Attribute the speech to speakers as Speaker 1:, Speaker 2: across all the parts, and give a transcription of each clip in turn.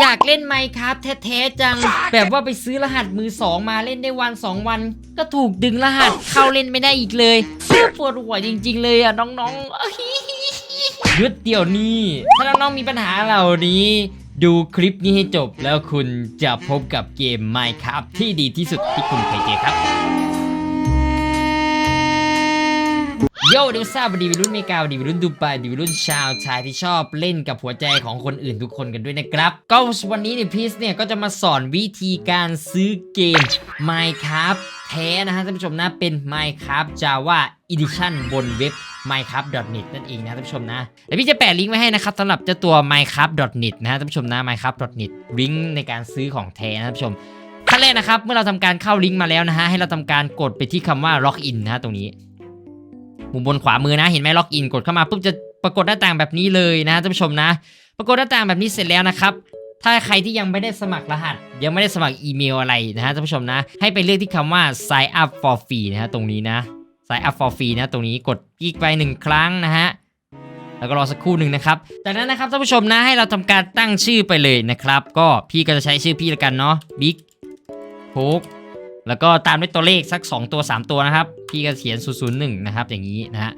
Speaker 1: อยากเล่นไมค์ครับแท้ๆจัง แบบว่าไปซื้อรหัสมือสองมาเล่นได้วันสองวัน ก็ถูกดึงรหัสเข้าเล่นไม่ได้อีกเลยปวดหัวจริง ๆ เลยอะน้องๆยหยุดเดี๋ยวนี้ถ้าน้องๆมีปัญหาเหล่านี้ ดูคลิปนี้ให้จบแล้วคุณจะพบกับเกม Minecraft ที่ดีที่สุดที่คุณเคยเจอครับ โยเดี๋ยวทราบดีวิรุ่นเมกาดีวิรุ่นดูไบดีวิรุ่นชาวชายที่ชอบเล่นกับหัวใจของคนอื่นทุกคนกันด้วยนะครับ ก็วันนี้เนี่ยพีซเนี่ยก็จะมาสอนวิธีการซื้อเกม Minecraft แท้นะฮะท่านผู้ชมนะเป็น Minecraft Java Edition บนเว็บ minecraft.net นั่นเองนะท่านผู้ชมนะเดี๋ยวพี่จะแปะลิงก์ไว้ให้นะครับสำหรับเจ้าตัว minecraft.net นะฮะท่านผู้ชมนะ minecraft.net ลิงก์ในการซื้อของแท้นะท่านผู้ชมขั้นแรกนะครับ เมื่อเราทำการเข้าลิงก์มาแล้วนะฮะ ให้เราทำการกดไปที่คำว่า login นะฮะตรงนี้ มุมบนขวามือนะเห็นไหมล็อกอินกดเข้ามาปุ๊บจะปรากฏหน้าต่างแบบนี้เลยนะท่านผู้ชมนะ ปรากฏหน้าต่างแบบนี้เสร็จแล้วนะครับถ้าใครที่ยังไม่ได้สมัครรหัส ยังไม่ได้สมัครอีเมลอะไรนะฮะท่านผู้ชมนะ ให้ไปเลือกที่คำว่า sign up for free นะฮะตรงนี้นะ sign up for free นะตรงนี้กดกิ๊กไปหนึ่งครั้งนะฮะแล้วก็รอสักครู่หนึ่งนะครับจากนั้นนะครับท่านผู้ชมนะให้เราทำการตั้งชื่อไปเลยนะครับ ก็พี่ก็จะใช้ชื่อพี่ละกันเนาะบิ๊กโคก แล้วก็ตามด้วยตัวเลขสัก 2 ตัว 3 ตัวนะครับ พี่ก็เขียน 001 นะครับ อย่างนี้นะฮะ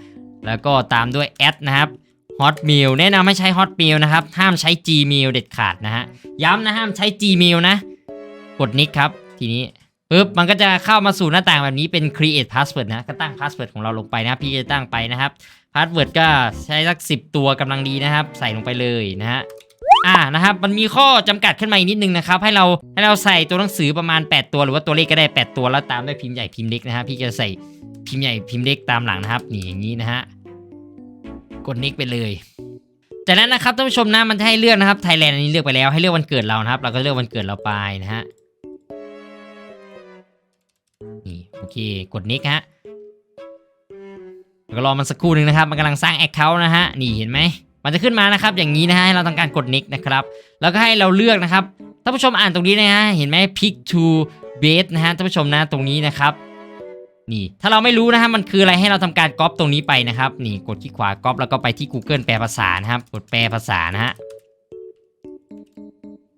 Speaker 1: แล้วก็ตามด้วยแอดนะครับ Hotmail แนะนำให้ใช้ Hotmail นะครับ ห้ามใช้ Gmail เด็ดขาดนะฮะ ย้ำนะห้ามใช้ Gmail นะ กดนิกครับ ทีนี้ปึ๊บ มันก็จะเข้ามาสู่หน้าต่างแบบนี้เป็น create password นะ ก็ตั้ง password ของเราลงไปนะ พี่จะตั้งไปนะครับ password ก็ใช้สัก 10 ตัวกำลังดีนะครับ ใส่ลงไปเลยนะฮะ อ่านะครับมันมีข้อจำกัดขึ้นมาอีกนิดนึงนะครับให้เราให้เราใส่ตัวหนังสือประมาณ 8 ตัวหรือว่าตัวเลขก็ได้ 8 ตัวแล้วตามด้วยพิมพ์ใหญ่พิมพ์เล็กนะฮะพี่จะใส่พิมพ์ใหญ่พิมพ์เล็กตามหลังนะครับนี่อย่างนี้นะฮะกดนิกไปเลยจากนั้นนะครับท่านผู้ชมนะมันจะให้เลือกนะครับไทยแลนด์อันนี้เลือกไปแล้วให้เลือกวันเกิดเรานะครับ เราก็เลือกวันเกิดเราไปนะฮะนี่โอเคกดนิกฮะแล้วก็รอมันสักครู่หนึ่งนะครับ มันกำลังสร้างแอคเคาท์นะฮะนี่เห็นไหม มันจะขึ้นมานะครับ อย่างนี้นะฮะให้เราทำการกด next นะครับ แล้วก็ให้เราเลือกนะครับท่านผู้ชมอ่านตรงนี้นะฮะเห็นไหม pick to base นะฮะท่านผู้ชมนะตรงนี้นะครับนี่ถ้าเราไม่รู้นะฮะมันคืออะไรให้เราทำการก๊อปตรงนี้ไปนะครับนี่กดที่ขวาก๊อปแล้วก็ไปที่ Google แปลภาษานะครับ กดแปลภาษานะฮะ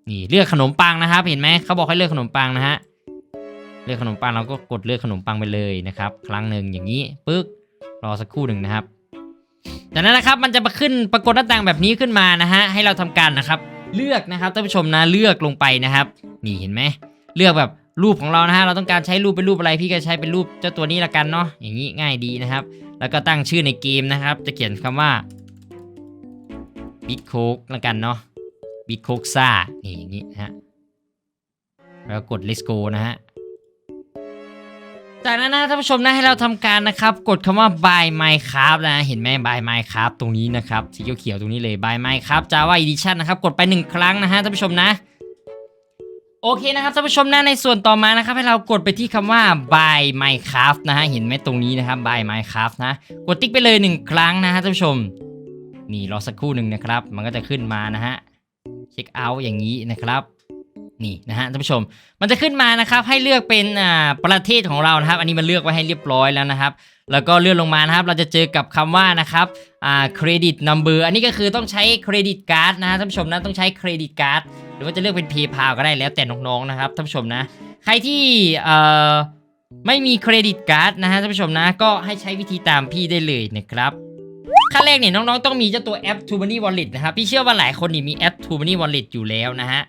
Speaker 1: นี่เลือกขนมปังนะครับ เห็นไหมเขาบอกให้เลือกขนมปังนะฮะเลือกขนมปังเราก็กดเลือกขนมปังไปเลยนะครับ ครั้งหนึ่งอย่างนี้ปึ๊กรอสักครู่หนึ่งนะครับ จากนั้นนะครับมันจะมาขึ้นปรากฏหน้าต่างแบบนี้ขึ้นมานะฮะให้เราทำการนะครับ เลือกนะครับท่านผู้ชมนะเลือกลงไปนะครับ นี่เห็นไหมเลือกแบบรูปของเรานะฮะเราต้องการใช้รูปเป็นรูปอะไรพี่ก็ใช้เป็นรูปเจ้าตัวนี้ละกันเนาะอย่างนี้ง่ายดีนะครับ แล้วก็ตั้งชื่อในเกมนะครับ จะเขียนคำว่า Big Coke ละกันเนาะ Big Coke ซ่านี่อย่างนี้ฮะแล้วกด Let's go นะฮะ จากนั้นนะท่านผู้ชมนะให้เราทำการนะครับ กดคำว่า buy minecraft นะเห็นไหม buy minecraft ตรงนี้นะครับสีเขียวๆตรงนี้เลย buy minecraft java edition นะครับกดไปหนึ่งครั้งนะฮะท่านผู้ชมนะโอเคนะครับท่านผู้ชมนะในส่วนต่อมานะครับให้เรากดไปที่คำว่า buy minecraft นะฮะเห็นไหมตรงนี้นะครับ buy minecraft นะกดติ๊กไปเลยหนึ่งครั้งนะฮะท่านผู้ชมนี่รอสักครู่หนึ่งนะครับ มันก็จะขึ้นมานะฮะเช็คเอาท์อย่างนี้นะครับ นี่นะฮะท่านผู้ชม มันจะขึ้นมานะครับให้เลือกเป็นอ่าประเทศของเรานะครับ อันนี้มันเลือกไว้ให้เรียบร้อยแล้วนะครับ แล้วก็เลื่อนลงมานะครับ เราจะเจอกับคำว่านะครับอ่าเครดิตนัมเบอร์อันนี้ก็คือต้องใช้เครดิตการ์ดนะฮะท่านผู้ชมนะต้องใช้เครดิตการ์ดหรือว่าจะเลือกเป็น PayPal ก็ได้แล้วแต่น้องๆนะครับท่านผู้ชมนะ ใครที่เอ่อไม่มีเครดิตการ์ดนะฮะท่านผู้ชมนะ ก็ให้ใช้วิธีตามพี่ได้เลยนะครับขั้นแรกเนี่ยน้องๆต้องมีเจ้าตัวแอป t o Money Wallet นะครับพี่เชื่อว่าหลายคนนี่มีแอป t o Money Wallet อยู่แล้วนะฮะ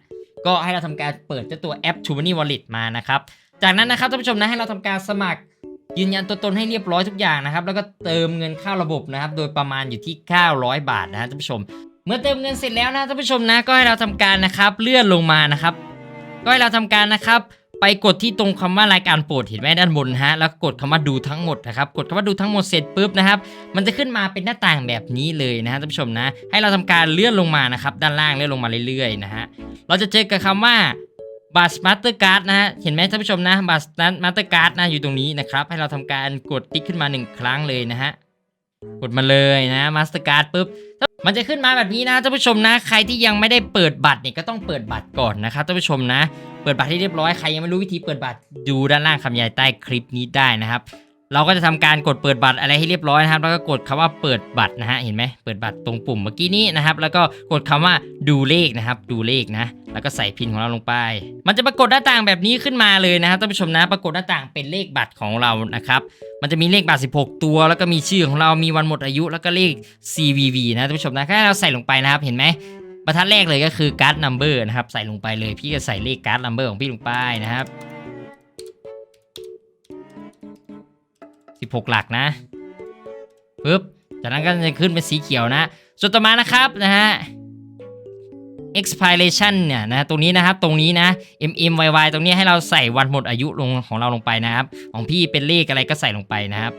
Speaker 1: ก็ให้เราทำการเปิดเจ้าตัวแอป t o Money Wallet มานะครับ จากนั้นนะครับท่านผู้ชมนะให้เราทำการสมัครยืนยันตัวตนให้เรียบร้อยทุกอย่างนะครับ แล้วก็เติมเงินเข้าระบบนะครับ โดยประมาณอยู่ที่ 900 บาทนะฮะท่านผู้ชม เมื่อเติมเงินเสร็จแล้วนะท่านผู้ชมนะ ก็ให้เราทำการนะครับเลื่อนลงมานะครับ ก็ให้เราทำการนะครับ ไปกดที่ตรงคำว่ารายการโปรดเห็นไหมด้านบนฮะแล้วกดคำว่าดูทั้งหมดนะครับกดคำว่าดูทั้งหมดเสร็จปุ๊บนะครับมันจะขึ้นมาเป็นหน้าต่างแบบนี้เลยนะฮะท่านผู้ชมนะ ให้เราทำการเลื่อนลงมานะครับด้านล่างเลื่อนลงมาเรื่อยๆนะฮะเราจะเจอกับคำว่าบัตรมาสเตอร์การ์ดนะฮะ เห็นไหมท่านผู้ชมนะ บัตรมาสเตอร์การ์ดนะอยู่ตรงนี้นะครับ ให้เราทำการกดติ๊กขึ้นมาหนึ่งครั้งเลยนะฮะ กดมาเลยนะมาสเตอร์การ์ดปุ๊บ มันจะขึ้นมาแบบนี้นะท่านผู้ชมนะ ใครที่ยังไม่ได้เปิดบัตรเนี่ยก็ต้องเปิดบัตรก่อนนะครับท่านผู้ชมนะ เปิดบัตรให้เรียบร้อยใครยังไม่รู้วิธีเปิดบัตรดูด้านล่างคำยายใต้คลิปนี้ได้นะครับเราก็จะทำการกดเปิดบัตรอะไรให้เรียบร้อยนะครับ แล้วก็กดคำว่าเปิดบัตรนะฮะเห็นไหมเปิดบัตรตรงปุ่มเมื่อกี้นี้นะครับ แล้วก็กดคำว่าดูเลขนะครับ ดูเลขนะ แล้วก็ใส่พินของเราลงไป มันจะปรากฏหน้าต่างแบบนี้ขึ้นมาเลยนะครับท่านผู้ชมนะปรากฏหน้าต่างเป็นเลขบัตรของเรานะครับมันจะมีเลขบัตร 16 ตัว แล้วก็มีชื่อของเรามีวันหมดอายุ แล้วก็เลข CVV นะท่านผู้ชมนะแค่เราใส่ลงไปนะครับเห็นไหม บรรทัดแรกเลยก็คือการ์ดนัมเบอร์นะครับ ใส่ลงไปเลยพี่ก็ใส่เลขการ์ดนัมเบอร์ของพี่ลงไปนะครับ16 หลักนะปึ๊บจากนั้นก็จะขึ้นเป็นสีเขียวนะ ส่วนต่อมานะครับนะฮะ expiration เนี่ยนะตรงนี้นะครับตรงนี้นะ mm yy ตรงนี้ให้เราใส่วันหมดอายุลงของเราลงไปนะครับ ของพี่เป็นเลขอะไรก็ใส่ลงไปนะครับ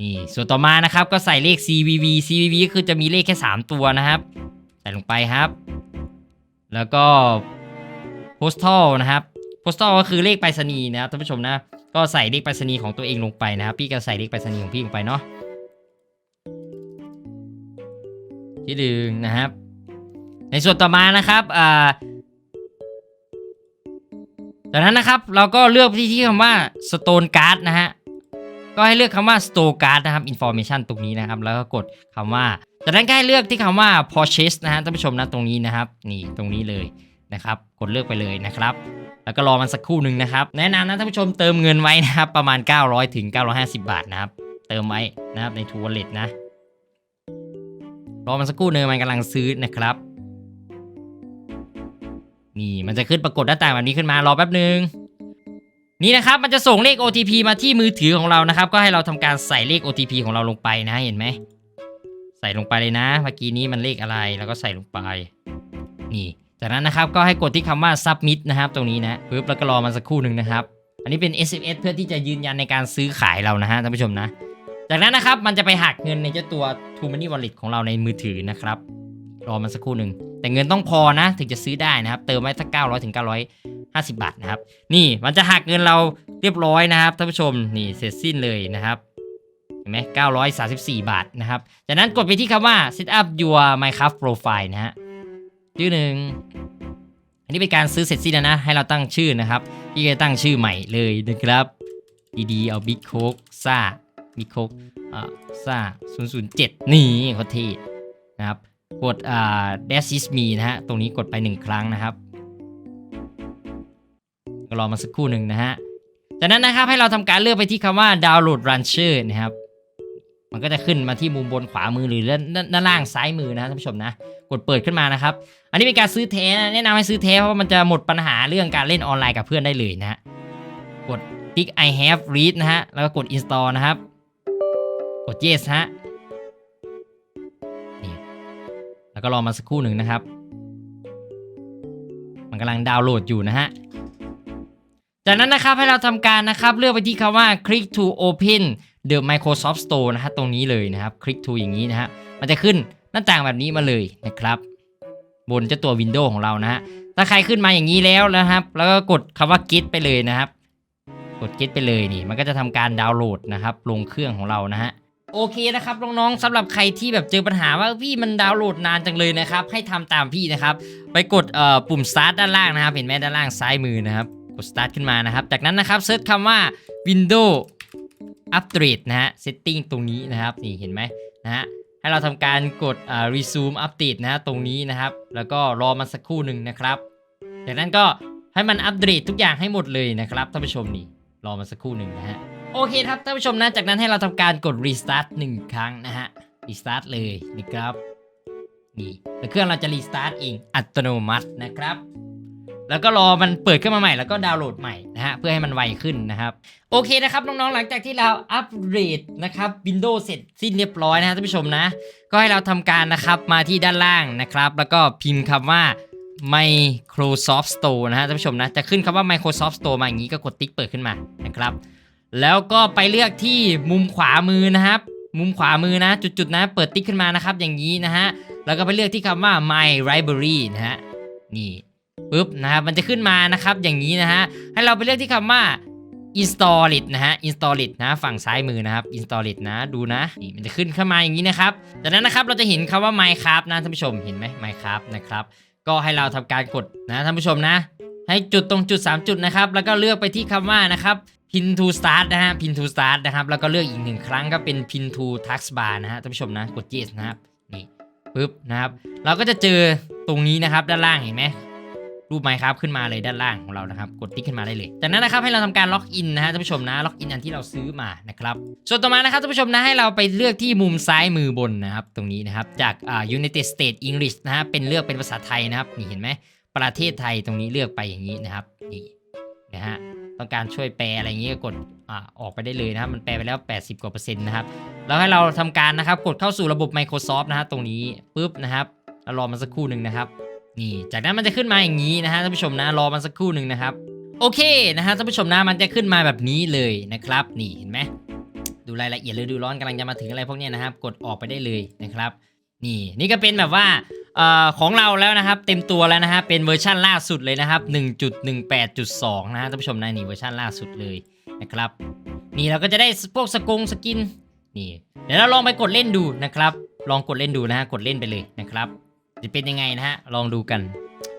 Speaker 1: นี่ส่วนต่อมานะครับก็ใส่เลข CVV CVV ก็คือจะมีเลขแค่ 3 ตัวนะครับ ใส่ลงไปครับ แล้วก็ postal นะครับ postal ก็คือเลขไปรษณีย์นะครับท่านผู้ชมนะ ก็ใส่เลขไปรษณีย์ของตัวเองลงไปนะครับ พี่ก็ใส่เลขไปรษณีย์ของพี่ลงไปเนาะที่ดึงนะครับ ในส่วนต่อมานะครับอ่าจากนั้นนะครับเราก็เลือกที่ที่คำว่า stone card นะฮะ ก็ให้เลือกคำว่า store card นะครับ information ตรงนี้นะครับ แล้วก็กดคำว่าจากนั้นก็ให้เลือกที่คำว่า purchase นะฮะท่านผู้ชมนะตรงนี้นะครับ นี่ตรงนี้เลยนะครับ กดเลือกไปเลยนะครับ แล้วก็รอมันสักครู่หนึ่งนะครับ แนะนำนะท่านผู้ชมเติมเงินไว้นะครับ ประมาณ 900ถึง950 บาทนะครับ เติมไว้นะครับในทูวอลเล็ตนะ รอมันสักครู่หนึงมันกำลังซื้อนะครับ นี่มันจะขึ้นปรากฏหน้าต่างแบบนี้ขึ้นมารอแป๊บหนึ่ง นี่นะครับมันจะส่งเลข OTP มาที่มือถือของเรานะครับ ก็ให้เราทำการใส่เลข OTP ของเราลงไปนะเห็นไหมใส่ลงไปเลยนะเมื่อกี้นี้มันเลขอะไรแล้วก็ใส่ลงไป นี่จากนั้นนะครับก็ให้กดที่คำว่า submit นะครับ ตรงนี้นะปึ๊บแล้วก็รอมันสักครู่หนึ่งนะครับ อันนี้เป็น SMS เพื่อที่จะยืนยันในการซื้อขายเรานะฮะท่านผู้ชมนะ จากนั้นนะครับมันจะไปหักเงินในเจ้าตัว True Money Wallet ของเราในมือถือนะครับรอมันสักครู่หนึ่งแต่เงินต้องพอนะถึงจะซื้อได้นะครับ เติมไว้สัก900ถึง 50 บาทนะครับ นี่มันจะหักเงินเราเรียบร้อยนะครับท่านผู้ชมนี่เสร็จสิ้นเลยนะครับเห็นไหม934 บาทนะครับ จากนั้นกดไปที่คำว่า set up your Minecraft profile นะฮะชื่อหนึ่งอันนี้เป็นการซื้อเสร็จสิ้นแล้วนะ ให้เราตั้งชื่อนะครับพี่จะตั้งชื่อใหม่เลยนะครับดีๆเอา Big Coke ซ่า Big Coke อ่าซ่า007 นี่โคตรเท่นะครับ กดอ่า Dash is me นะฮะ ตรงนี้กดไปหนึ่งครั้งนะครับ ก็รอมาสักครู่หนึ่งนะฮะ จากนั้นนะครับให้เราทำการเลือกไปที่คำว่า download launcher นะครับ มันก็จะขึ้นมาที่มุมบนขวามือหรือด้านล่างซ้ายมือนะท่านผู้ชมนะ กดเปิดขึ้นมานะครับ อันนี้เป็นการซื้อแท้นะแนะนำให้ซื้อแท้เพราะมันจะหมดปัญหาเรื่องการเล่นออนไลน์กับเพื่อนได้เลยนะฮะ กดติ๊ก I have read นะฮะ แล้วก็กด install นะครับ กด yes ฮะนี่แล้วก็รอมาสักครู่หนึ่งนะครับ มันกำลังดาวน์โหลดอยู่นะฮะ จากนั้นนะครับให้เราทำการนะครับเลือกไปที่คำว่า click to open the Microsoft Store นะฮะตรงนี้เลยนะครับ click to อย่างนี้นะฮะมันจะขึ้นหน้าต่างแบบนี้มาเลยนะครับบนเจ้าตัว Windows ของเรานะฮะ ถ้าใครขึ้นมาอย่างนี้แล้วนะครับ แล้วก็กดคำว่า get ไปเลยนะครับ กด get ไปเลยนี่ มันก็จะทำการดาวน์โหลดนะครับ ลงเครื่องของเรานะฮะ โอเคนะครับ น้องๆสำหรับใครที่แบบเจอปัญหาว่าพี่มันดาวน์โหลดนานจังเลยนะครับ ให้ทำตามพี่นะครับ ไปกดปุ่ม start ด้านล่างนะครับ เห็นไหมด้านล่างซ้ายมือนะครับ กด start ขึ้นมานะครับ จากนั้นนะครับเซิร์ชคำว่า Windows Update นะฮะ setting ตรงนี้นะครับ นี่เห็นไหมนะฮะ ให้เราทำการกด resume update นะฮะตรงนี้นะครับ แล้วก็รอมันสักครู่หนึ่งนะครับ จากนั้นก็ให้มันอัปเดตทุกอย่างให้หมดเลยนะครับท่านผู้ชมนี่ รอมันสักครู่หนึ่งนะฮะ โอเคครับท่านผู้ชมนะ จากนั้นให้เราทำการกด restart 1ครั้งนะฮะ restart เลยนะครับนี่แล้วเครื่องเราจะ restart เองอัตโนมัตินะครับ แล้วก็รอมันเปิดขึ้นมาใหม่แล้วก็ดาวน์โหลดใหม่นะฮะเพื่อให้มันไวขึ้นนะครับ โอเคนะครับน้องๆหลังจากที่เราอัปเดตนะครับ Windows เสร็จสิ้นเรียบร้อยนะฮะท่านผู้ชมนะ ก็ให้เราทำการนะครับมาที่ด้านล่างนะครับ แล้วก็พิมพ์คำว่า Microsoft Store นะฮะท่านผู้ชมนะจะขึ้นคำว่า Microsoft Store มาอย่างนี้ก็กดติ๊กเปิดขึ้นมานะครับ แล้วก็ไปเลือกที่มุมขวามือนะครับ มุมขวามือนะ จุดๆนะ เปิดติ๊กขึ้นมานะครับ อย่างนี้นะฮะแล้วก็ไปเลือกที่คำว่า My Library นะฮะนี่ ปุ๊บนะครับมันจะขึ้นมานะครับอย่างนี้นะฮะให้เราไปเลือกที่คำว่า install it นะฮะ install it นะฝั่งซ้ายมือนะครับ install it นะดูนะนี่มันจะขึ้นเข้ามาอย่างนี้นะครับจากนั้นนะครับเราจะเห็นคำว่า Minecraft นะท่านผู้ชมเห็นไหม Minecraft นะครับก็ให้เราทำการกดนะท่านผู้ชมนะ ให้จุดตรงจุด 3 จุดนะครับแล้วก็เลือกไปที่คำว่านะครับ pin to start นะฮะ pin to start นะครับแล้วก็เลือกอีกหนึ่งครั้งก็เป็น pin to taskbar นะฮะท่านผู้ชมนะกด yes นะครับนี่ปึ๊บนะครับเราก็จะเจอตรงนี้นะครับด้านล่างเห็นไหม รูปไมค์ครับขึ้นมาเลยด้านล่างของเรานะครับ กดติ๊กขึ้นมาได้เลย จากนั้นนะครับให้เราทำการล็อกอินนะฮะท่านผู้ชมนะล็อกอินอันที่เราซื้อมานะครับส่วนต่อมานะครับท่านผู้ชมนะให้เราไปเลือกที่มุมซ้ายมือบนนะครับ ตรงนี้นะครับจากอ่า United States English นะฮะเป็นเลือกเป็นภาษาไทยนะครับนี่เห็นไหมประเทศไทยตรงนี้เลือกไปอย่างนี้นะครับนี่นะฮะต้องการช่วยแปลอะไรอย่างนี้ก็กดอ่าออกไปได้เลยนะครับ มันแปลไปแล้ว 80 กว่าเปอร์เซ็นต์นะครับแล้วให้เราทำการนะครับกดเข้าสู่ระบบ Microsoft นะฮะตรงนี้ปุ๊บนะครับรอมันสักครู่หนึ่งนะครับ นี่ จากนั้นมันจะขึ้นมาอย่างนี้นะฮะท่านผู้ชมนะรอมันสักครู่หนึ่งนะครับ โอเคนะฮะท่านผู้ชมนะมันจะขึ้นมาแบบนี้เลยนะครับ นี่เห็นไหมดูรายละเอียดฤดูร้อนกำลังจะมาถึงอะไรพวกนี้นะครับ กดออกไปได้เลยนะครับ นี่นี่ก็เป็นแบบว่าออของเราแล้วนะครับ เต็มตัวแล้วนะฮะเป็นเวอร์ชันล่าสุดเลยนะครับ 1.18.2 นะฮะท่านผู้ชมนะนี่เวอร์ชันล่าสุดเลยนะครับ นี่เราก็จะได้พวกสกงสกินนี่เดี๋ยวเราลองไปกดเล่นดูนะครับ ลองกดเล่นดูนะฮะกดเล่นไปเลยนะครับ จะเป็นยังไงนะฮะ ลองดูกัน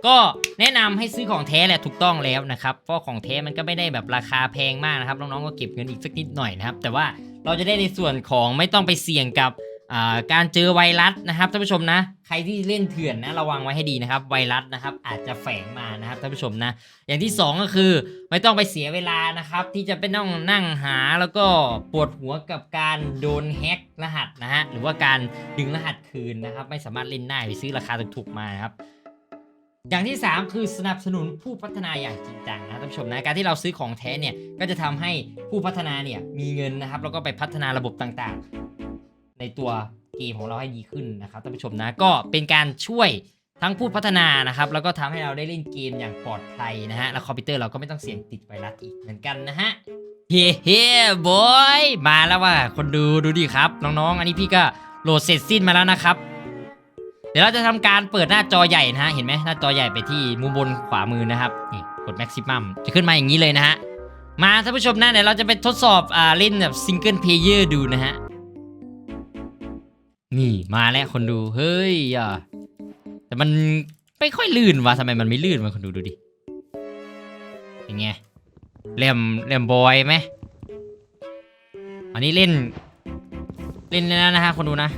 Speaker 1: ก็แนะนำให้ซื้อของแท้แหละถูกต้องแล้วนะครับ เพราะของแท้มันก็ไม่ได้แบบราคาแพงมากนะครับ น้องๆก็เก็บเงินอีกสักนิดหน่อยนะครับ แต่ว่าเราจะได้ในส่วนของไม่ต้องไปเสี่ยงกับ การเจอไวรัสนะครับท่านผู้ชมนะ ใครที่เล่นเถื่อนนะระวังไว้ให้ดีนะครับ ไวรัสนะครับอาจจะแฝงมานะครับท่านผู้ชมนะ อย่างที่สองก็คือไม่ต้องไปเสียเวลานะครับ ที่จะไปต้องนั่งหาแล้วก็ปวดหัวกับการโดนแฮ็กรหัสนะฮะหรือว่าการดึงรหัสคืนนะครับ ไม่สามารถเล่นได้ไปซื้อราคาถูกๆมาครับอย่างที่ 3 คือสนับสนุนผู้พัฒนาอย่างจริงจังนะท่านผู้ชมนะการที่เราซื้อของแท้เนี่ยก็จะทำให้ผู้พัฒนาเนี่ยมีเงินนะครับแล้วก็ไปพัฒนาระบบต่างๆ ในตัวเกมของเราให้ดีขึ้นนะครับท่านผู้ชมนะก็เป็นการช่วยทั้งผู้พัฒนานะครับแล้วก็ทำให้เราได้เล่นเกมอย่างปลอดภัยนะฮะแล้วคอมพิวเตอร์เราก็ไม่ต้องเสี่ยงติดไวรัสอีกเหมือนกันนะฮะเฮ้เฮ้บอยมาแล้วว่ะคนดูดูดิครับน้องๆอันนี้พี่ก็โหลดเสร็จสิ้นมาแล้วนะครับ เดี๋ยวเราจะทำการเปิดหน้าจอใหญ่นะฮะเห็นไหมหน้าจอใหญ่ไปที่มุมบนขวามือนะครับนี่กด maximum จะขึ้นมาอย่างนี้เลยนะฮะมาท่านผู้ชมนะเดี๋ยวเราจะไปทดสอบอ่าเล่นแบบซิงเกิลเพลเยอร์ดูนะฮะ นี่มาแล้วคนดู เฮ้ยอะแต่มันไม่ค่อยลื่นวะทำไมมันไม่ลื่นวะคนดูดูดิเป็นไงเล่มเล่มบอยไหมอันนี้เล่น เล่นแล้วนะฮะคนดูนะ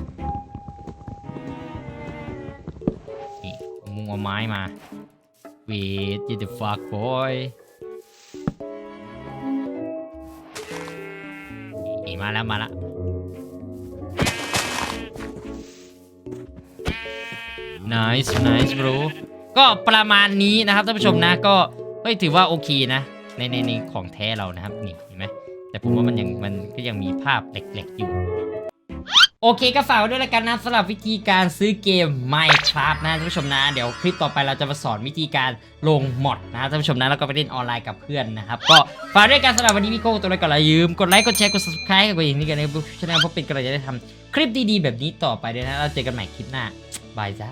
Speaker 1: นี่เอามุงเอาไม้มา Wait you the fuck boy นี่มาแล้วมาแล้ว nice nice bro ก็ประมาณนี้นะครับท่านผู้ชมนะก็เฮ้ยถือว่าโอเคนะ ในในในของแท้เรานะครับนี่เห็นไหมแต่ผมว่ามันยังมันก็ยังมีภาพแหลกๆอยู่โอเคก็ฝากไว้ด้วยแล้วกันนะสำหรับวิธีการซื้อเกม Minecraft นะท่านผู้ชมนะ เดี๋ยวคลิปต่อไปเราจะมาสอนวิธีการลงมอดนะท่านผู้ชมนะแล้วก็ไปเล่นออนไลน์กับเพื่อนนะครับ ก็ฝากด้วยกันสำหรับวันนี้พี่โก้ตัวอะไรก่อนละยืม กดไลค์กดแชร์กด subscribe กับอย่างนี้กันนะครับช่องเพราะเป็นกำลังใจได้ทำคลิปดีๆ แบบนี้ต่อไปด้วยนะเราเจอกันใหม่คลิปหน้าบายจ้า